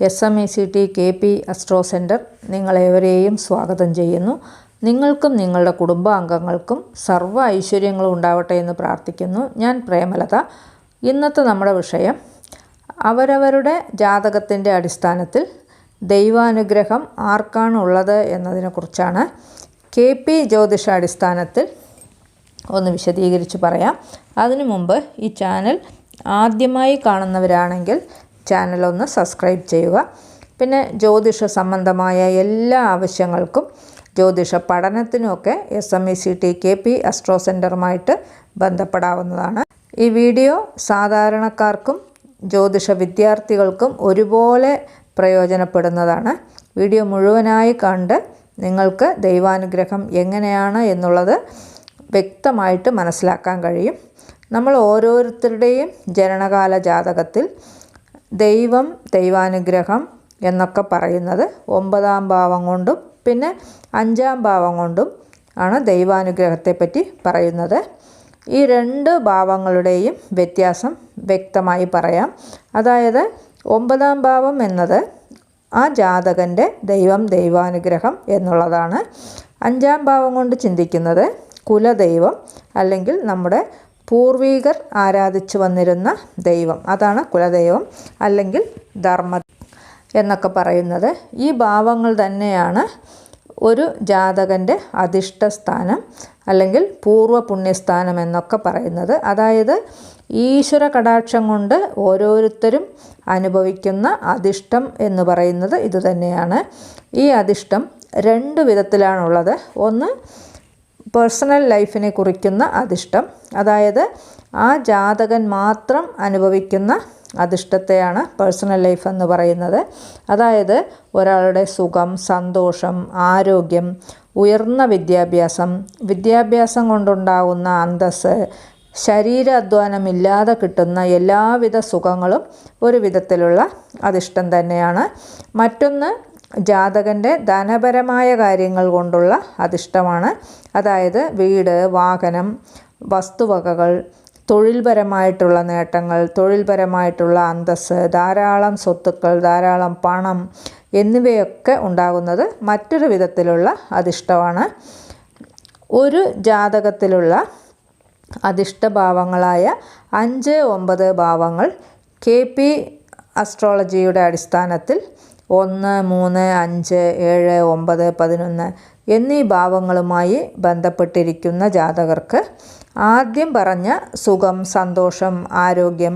S M E C T K P astro centre നിങ്ങളേവരെയും സ്വാഗതം ചെയ്യുന്നു. നിങ്ങൾക്കും നിങ്ങളുടെ കുടുംബാംഗങ്ങൾക്കും സർവ ഐശ്വര്യങ്ങളും ഉണ്ടാവട്ടെ എന്ന് പ്രാർത്ഥിക്കുന്നു. ഞാൻ പ്രേമലത. ഇന്നത്തെ നമ്മുടെ വിഷയം അവരവരുടെ ജാതകത്തിന്റെ അടിസ്ഥാനത്തിൽ ദൈവാനുഗ്രഹം ആർക്കാണ് ഉള്ളത് എന്നതിനെക്കുറിച്ചാണ് കെ പി ജ്യോതിഷ അടിസ്ഥാനത്തിൽ ഒന്ന് വിശദീകരിച്ച് പറയാം. അതിനു മുമ്പ് ഈ ചാനൽ ആദ്യമായി കാണുന്നവരാണെങ്കിൽ ചാനൽ ഒന്ന് സബ്സ്ക്രൈബ് ചെയ്യുക. പിന്നെ ജ്യോതിഷ സംബന്ധമായ എല്ലാ ആവശ്യങ്ങൾക്കും ജ്യോതിഷ പഠനത്തിനുമൊക്കെ S M E C T K P astro സെന്ററുമായിട്ട് ബന്ധപ്പെടാവുന്നതാണ്. ഈ വീഡിയോ സാധാരണക്കാർക്കും ജ്യോതിഷ വിദ്യാർത്ഥികൾക്കും ഒരുപോലെ പ്രയോജനപ്പെടുന്നതാണ്. വീഡിയോ മുഴുവനായി കണ്ട് നിങ്ങൾക്ക് ദൈവാനുഗ്രഹം എങ്ങനെയാണ് എന്നുള്ളത് വ്യക്തമായിട്ട് മനസ്സിലാക്കാൻ കഴിയും. നമ്മൾ ഓരോരുത്തരുടെയും ജനനകാല ജാതകത്തിൽ ദൈവം ദൈവാനുഗ്രഹം എന്നൊക്കെ പറയുന്നത് ഒമ്പതാം ഭാവം കൊണ്ടും പിന്നെ അഞ്ചാം ഭാവം കൊണ്ടും ആണ് ദൈവാനുഗ്രഹത്തെപ്പറ്റി പറയുന്നത്. ഈ രണ്ട് ഭാവങ്ങളുടെയും വ്യത്യാസം വ്യക്തമായി പറയാം. അതായത് ഒമ്പതാം ഭാവം എന്നത് ആ ജാതകന്റെ ദൈവം ദൈവാനുഗ്രഹം എന്നുള്ളതാണ്. അഞ്ചാം ഭാവം കൊണ്ട് ചിന്തിക്കുന്നത് കുലദൈവം അല്ലെങ്കിൽ നമ്മുടെ പൂർവീകർ ആരാധിച്ചു വന്നിരുന്ന ദൈവം. അതാണ് കുലദൈവം അല്ലെങ്കിൽ ധർമ്മ എന്നൊക്കെ പറയുന്നത്. ഈ ഭാവങ്ങൾ തന്നെയാണ് ഒരു ജാതകന്റെ അധിഷ്ഠസ്ഥാനം അല്ലെങ്കിൽ പൂർവ പുണ്യസ്ഥാനം എന്നൊക്കെ പറയുന്നത്. അതായത് ഈശ്വര കടാക്ഷം കൊണ്ട് ഓരോരുത്തരും അനുഭവിക്കുന്ന അധിഷ്ഠം എന്ന് പറയുന്നത് ഇതുതന്നെയാണ്. ഈ അധിഷ്ഠം രണ്ട് വിധത്തിലാണുള്ളത്. ഒന്ന് പേഴ്സണൽ ലൈഫിനെ കുറിക്കുന്ന അധിഷ്ഠം അതായത് ആ ജാതകൻ മാത്രം അനുഭവിക്കുന്ന അധിഷ്ഠത്തെയാണ് പേഴ്സണൽ ലൈഫ് എന്ന് പറയുന്നത്. അതായത് ഒരാളുടെ സുഖം സന്തോഷം ആരോഗ്യം ഉയർന്ന വിദ്യാഭ്യാസം വിദ്യാഭ്യാസം കൊണ്ടുണ്ടാകുന്ന അന്തസ്സ് ശരീര അധ്വാനമില്ലാതെ കിട്ടുന്ന എല്ലാവിധ സുഖങ്ങളും ഒരു വിധത്തിലുള്ള അധിഷ്ഠം തന്നെയാണ്. മറ്റൊന്ന് ജാതകന്റെ ധനപരമായ കാര്യങ്ങൾ കൊണ്ടുള്ള അധിഷ്ഠമാണ് അതായത് വീട് വാഹനം വസ്തുവകകൾ തൊഴിൽപരമായിട്ടുള്ള നേട്ടങ്ങൾ തൊഴിൽപരമായിട്ടുള്ള അന്തസ്സ് ധാരാളം സ്വത്തുക്കൾ ധാരാളം പണം എന്നിവയൊക്കെ ഉണ്ടാകുന്നത് മറ്റൊരു വിധത്തിലുള്ള അധിഷ്ഠമാണ് ഒരു ജാതകത്തിലുള്ള അധിഷ്ഠഭാവങ്ങളായ അഞ്ച് ഒമ്പത് ഭാവങ്ങൾ കെ പി അസ്ട്രോളജിയുടെ അടിസ്ഥാനത്തിൽ ഒന്ന് മൂന്ന് അഞ്ച് ഏഴ് ഒമ്പത് പതിനൊന്ന് എന്നീ ഭാവങ്ങളുമായി ബന്ധപ്പെട്ടിരിക്കുന്ന ജാതകർക്ക് ആദ്യം പറഞ്ഞ സുഖം സന്തോഷം ആരോഗ്യം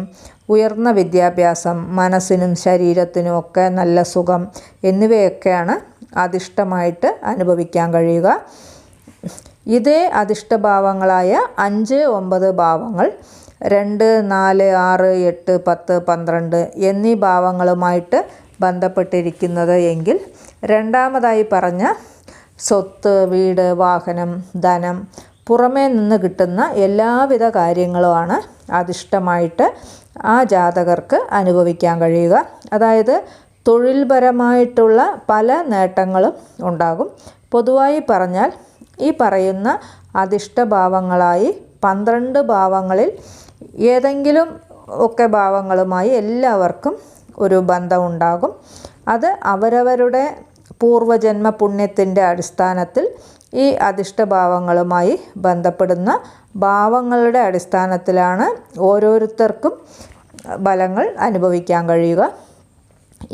ഉയർന്ന വിദ്യാഭ്യാസം മനസ്സിനും ശരീരത്തിനും ഒക്കെ നല്ല സുഖം എന്നിവയൊക്കെയാണ് അധിഷ്ഠമായിട്ട് അനുഭവിക്കാൻ കഴിയുക. ഇതേ അധിഷ്ഠഭാവങ്ങളായ അഞ്ച് ഒമ്പത് ഭാവങ്ങൾ രണ്ട് നാല് ആറ് എട്ട് പത്ത് പന്ത്രണ്ട് എന്നീ ഭാവങ്ങളുമായിട്ട് ബന്ധപ്പെട്ടിരിക്കുന്നത് എങ്കിൽ രണ്ടാമതായി പറഞ്ഞ സ്വത്ത് വീട് വാഹനം ധനം പുറമേ നിന്ന് കിട്ടുന്ന എല്ലാവിധ കാര്യങ്ങളുമാണ് അതിഷ്ടമായിട്ട് ആ ജാതകർക്ക് അനുഭവിക്കാൻ കഴിയുക. അതായത് തൊഴിൽപരമായിട്ടുള്ള പല നേട്ടങ്ങളും ഉണ്ടാകും. പൊതുവായി പറഞ്ഞാൽ ഈ പറയുന്ന അതിഷ്ടഭാവങ്ങളായി പന്ത്രണ്ട് ഭാവങ്ങളിൽ ഏതെങ്കിലും ഒക്കെ ഭാവങ്ങളുമായി എല്ലാവർക്കും ഒരു ബന്ധം ഉണ്ടാകും അത് അവരവരുടെ പൂർവജന്മ പുണ്യത്തിന്റെ അടിസ്ഥാനത്തിൽ ഈ അധിഷ്ഠഭാവങ്ങളുമായി ബന്ധപ്പെടുന്ന ഭാവങ്ങളുടെ അടിസ്ഥാനത്തിലാണ് ഓരോരുത്തർക്കും ഫലങ്ങൾ അനുഭവിക്കാൻ കഴിയുക.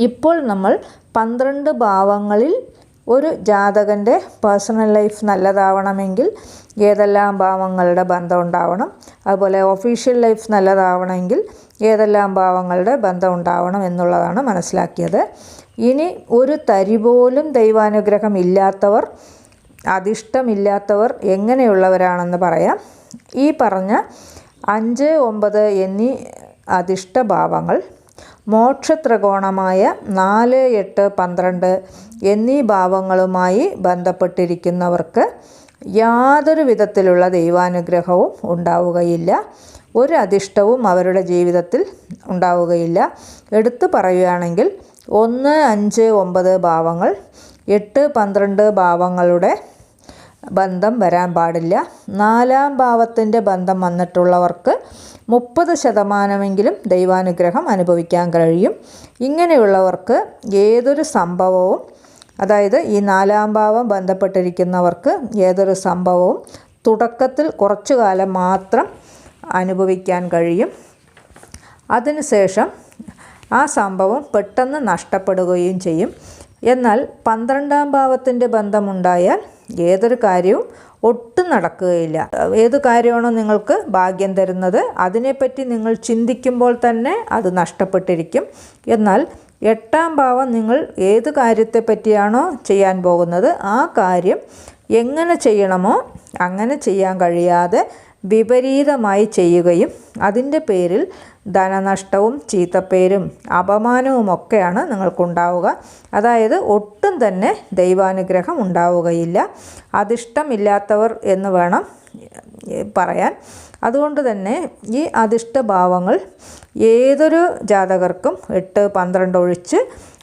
ഇപ്പോൾ നമ്മൾ പന്ത്രണ്ട് ഭാവങ്ങളിൽ ഒരു ജാതകന്റെ പേഴ്സണൽ ലൈഫ് നല്ലതാവണമെങ്കിൽ ഏതെല്ലാം ഭാവങ്ങളുടെ ബന്ധം ഉണ്ടാവണം? അതുപോലെ ഒഫീഷ്യൽ ലൈഫ് നല്ലതാവണമെങ്കിൽ ഏതെല്ലാം ഭാവങ്ങളുടെ ബന്ധം ഉണ്ടാവണം എന്നുള്ളതാണ് മനസ്സിലാക്കിയത്. ഇനി ഒരു തരി പോലും ദൈവാനുഗ്രഹം ഇല്ലാത്തവർ അതിഷ്ടമില്ലാത്തവർ എങ്ങനെയുള്ളവരാണെന്ന് പറയാം. ഈ പറഞ്ഞ അഞ്ച് ഒമ്പത് എന്നീ അധിഷ്ഠഭാവങ്ങൾ മോക്ഷത്രികോണമായ നാല് എട്ട് പന്ത്രണ്ട് എന്നീ ഭാവങ്ങളുമായി ബന്ധപ്പെട്ടിരിക്കുന്നവർക്ക് യാതൊരു വിധത്തിലുള്ള ദൈവാനുഗ്രഹവും ഉണ്ടാവുകയില്ല. ഒരു അധിഷ്ടവും അവരുടെ ജീവിതത്തിൽ ഉണ്ടാവുകയില്ല. എടുത്തു പറയുകയാണെങ്കിൽ ഒന്ന് അഞ്ച് ഒമ്പത് ഭാവങ്ങൾ എട്ട് പന്ത്രണ്ട് ഭാവങ്ങളുടെ ബന്ധം വരാൻ പാടില്ല. നാലാം ഭാവത്തിന്റെ ബന്ധം വന്നിട്ടുള്ളവർക്ക് മുപ്പത് ശതമാനമെങ്കിലും ദൈവാനുഗ്രഹം അനുഭവിക്കാൻ കഴിയും. ഇങ്ങനെയുള്ളവർക്ക് ഏതൊരു സംഭവവും അതായത് ഈ നാലാം ഭാവം ബന്ധപ്പെട്ടിരിക്കുന്നവർക്ക് ഏതൊരു സംഭവവും തുടക്കത്തിൽ കുറച്ചു കാലം മാത്രം അനുഭവിക്കാൻ കഴിയും. അതിനുശേഷം ആ സംഭവം പെട്ടെന്ന് നഷ്ടപ്പെടുകയും ചെയ്യും. എന്നാൽ പന്ത്രണ്ടാം ഭാവത്തിന്റെ ബന്ധമുണ്ടായാൽ ഏതൊരു കാര്യവും ഒട്ടും നടക്കുകയില്ല. ഏത് കാര്യമാണോ നിങ്ങൾക്ക് ഭാഗ്യം തരുന്നത് അതിനെപ്പറ്റി നിങ്ങൾ ചിന്തിക്കുമ്പോൾ തന്നെ അത് നഷ്ടപ്പെട്ടിരിക്കും. എന്നാൽ എട്ടാം ഭാവം നിങ്ങൾ ഏത് കാര്യത്തെ പറ്റിയാണോ ചെയ്യാൻ പോകുന്നത് ആ കാര്യം എങ്ങനെ ചെയ്യണമോ അങ്ങനെ ചെയ്യാൻ കഴിയാതെ വിപരീതമായി ചെയ്യുകയും അതിന്റെ പേരിൽ ധനനഷ്ടവും ചീത്തപ്പേരും അപമാനവും ഒക്കെയാണ് നിങ്ങൾക്കുണ്ടാവുക. അതായത് ഒട്ടും തന്നെ ദൈവാനുഗ്രഹം ഉണ്ടാവുകയില്ല. അതിഷ്ടമില്ലാത്തവർ എന്ന് വേണം പറയാൻ. അതുകൊണ്ട് തന്നെ ഈ അധിഷ്ഠഭാവങ്ങൾ ഏതൊരു ജാതകർക്കും എട്ട് പന്ത്രണ്ട് ഒഴിച്ച്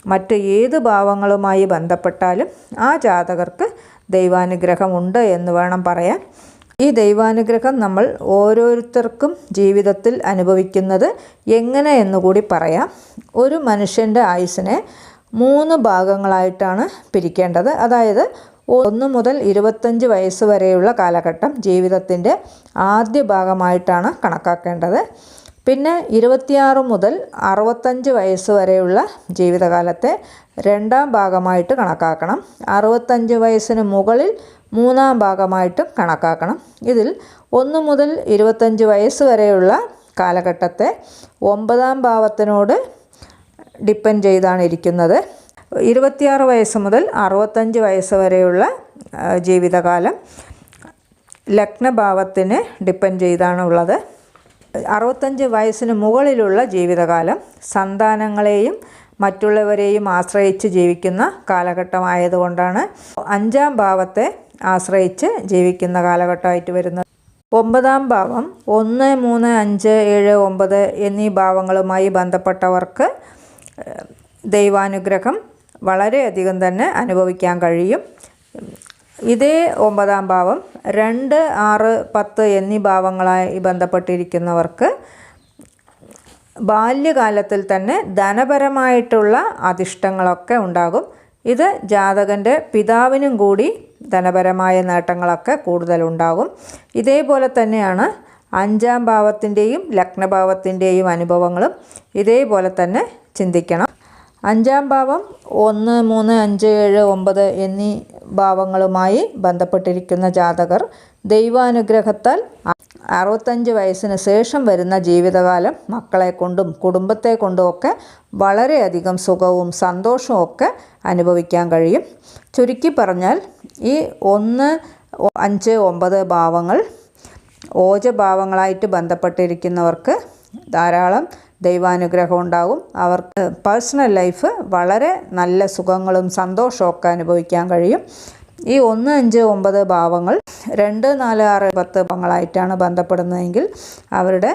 മറ്റ് ഏത് ഭാവങ്ങളുമായി ബന്ധപ്പെട്ടാലും ആ ജാതകർക്ക് ദൈവാനുഗ്രഹമുണ്ട് എന്ന് വേണം പറയാൻ. ഈ ദൈവാനുഗ്രഹം നമ്മൾ ഓരോരുത്തർക്കും ജീവിതത്തിൽ അനുഭവിക്കുന്നത് എങ്ങനെ എന്നുകൂടി പറയാം. ഒരു മനുഷ്യന്റെ ആയുസ്സിനെ മൂന്ന് ഭാഗങ്ങളായിട്ടാണ് പിരിക്കേണ്ടത്. അതായത് ഒന്ന് മുതൽ ഇരുപത്തഞ്ച് വയസ്സ് വരെയുള്ള കാലഘട്ടം ജീവിതത്തിന്റെ ആദ്യ ഭാഗമായിട്ടാണ് കണക്കാക്കേണ്ടത്. പിന്നെ ഇരുപത്തിയാറ് മുതൽ അറുപത്തഞ്ച് വയസ്സ് വരെയുള്ള ജീവിതകാലത്തെ രണ്ടാം ഭാഗമായിട്ട് കണക്കാക്കണം. അറുപത്തഞ്ച് വയസ്സിന് മുകളിൽ മൂന്നാം ഭാഗമായിട്ടും കണക്കാക്കണം. ഇതിൽ ഒന്ന് മുതൽ ഇരുപത്തഞ്ച് വയസ്സ് വരെയുള്ള കാലഘട്ടത്തെ ഒമ്പതാം ഭാവത്തിനോട് ഡിപ്പെൻഡ് ചെയ്താണ് ഇരിക്കുന്നത്. ഇരുപത്തിയാറ് വയസ്സ് മുതൽ അറുപത്തഞ്ച് വയസ്സ് വരെയുള്ള ജീവിതകാലം ലഗ്നഭാവത്തിന് ഡിപ്പെൻഡ് ചെയ്താണ് ഉള്ളത് അറുപത്തഞ്ച് വയസ്സിന് മുകളിലുള്ള ജീവിതകാലം സന്താനങ്ങളെയും മറ്റുള്ളവരെയും ആശ്രയിച്ച് ജീവിക്കുന്ന കാലഘട്ടമായതുകൊണ്ടാണ് അഞ്ചാം ഭാവത്തെ ആശ്രയിച്ച് ജീവിക്കുന്ന കാലഘട്ടമായിട്ട് വരുന്നത്. ഒമ്പതാം ഭാവം ഒന്ന് മൂന്ന് അഞ്ച് ഏഴ് ഒമ്പത് എന്നീ ഭാവങ്ങളുമായി ബന്ധപ്പെട്ടവർക്ക് ദൈവാനുഗ്രഹം വളരെയധികം തന്നെ അനുഭവിക്കാൻ കഴിയും. ഇതേ ഒമ്പതാം ഭാവം രണ്ട് ആറ് പത്ത് എന്നീ ഭാവങ്ങളായി ബന്ധപ്പെട്ടിരിക്കുന്നവർക്ക് ബാല്യകാലത്തിൽ തന്നെ ധനപരമായിട്ടുള്ള അധിഷ്ടങ്ങളൊക്കെ ഉണ്ടാകും. ഇത് ജാതകന്റെ പിതാവിനും കൂടി ധനപരമായ നേട്ടങ്ങളൊക്കെ കൂടുതലുണ്ടാകും ഇതേപോലെ തന്നെയാണ് അഞ്ചാം ഭാവത്തിന്റെയും ലഗ്നഭാവത്തിന്റെയും അനുഭവങ്ങളും ഇതേപോലെ തന്നെ ചിന്തിക്കണം. അഞ്ചാം ഭാവം ഒന്ന് മൂന്ന് അഞ്ച് ഏഴ് ഒമ്പത് എന്നീ ഭാവങ്ങളുമായി ബന്ധപ്പെട്ടിരിക്കുന്ന ജാതകർ ദൈവാനുഗ്രഹത്താൽ അറുപത്തഞ്ച് വയസ്സിന് ശേഷം വരുന്ന ജീവിതകാലം മക്കളെ കൊണ്ടും കുടുംബത്തെ കൊണ്ടും ഒക്കെ വളരെയധികം സുഖവും സന്തോഷവും ഒക്കെ അനുഭവിക്കാൻ കഴിയും. ചുരുക്കി പറഞ്ഞാൽ ഈ ഒന്ന് അഞ്ച് ഒമ്പത് ഭാവങ്ങൾ ഓജഭാവങ്ങളായിട്ട് ബന്ധപ്പെട്ടിരിക്കുന്നവർക്ക് ധാരാളം ദൈവാനുഗ്രഹം ഉണ്ടാകും. അവർക്ക് പേഴ്സണൽ ലൈഫ് വളരെ നല്ല സുഖങ്ങളും സന്തോഷമൊക്കെ അനുഭവിക്കാൻ കഴിയും. ഈ ഒന്ന് അഞ്ച് ഒമ്പത് ഭാവങ്ങൾ രണ്ട് നാല് ആറ് പത്ത് ഭാവങ്ങളായിട്ടാണ് ബന്ധപ്പെടുന്നതെങ്കിൽ അവരുടെ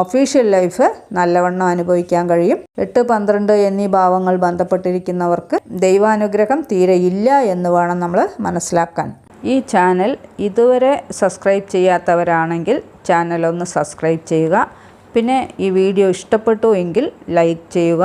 ഓഫീഷ്യൽ ലൈഫ് നല്ലവണ്ണം അനുഭവിക്കാൻ കഴിയും. എട്ട് പന്ത്രണ്ട് എന്നീ ഭാവങ്ങൾ ബന്ധപ്പെട്ടിരിക്കുന്നവർക്ക് ദൈവാനുഗ്രഹം തീരെ ഇല്ല എന്ന് വേണം നമ്മൾ മനസ്സിലാക്കാൻ. ഈ ചാനൽ ഇതുവരെ സബ്സ്ക്രൈബ് ചെയ്യാത്തവരാണെങ്കിൽ ചാനൽ ഒന്ന് സബ്സ്ക്രൈബ് ചെയ്യുക. പിന്നെ ഈ വീഡിയോ ഇഷ്ടപ്പെട്ടു എങ്കിൽ ലൈക്ക് ചെയ്യുക.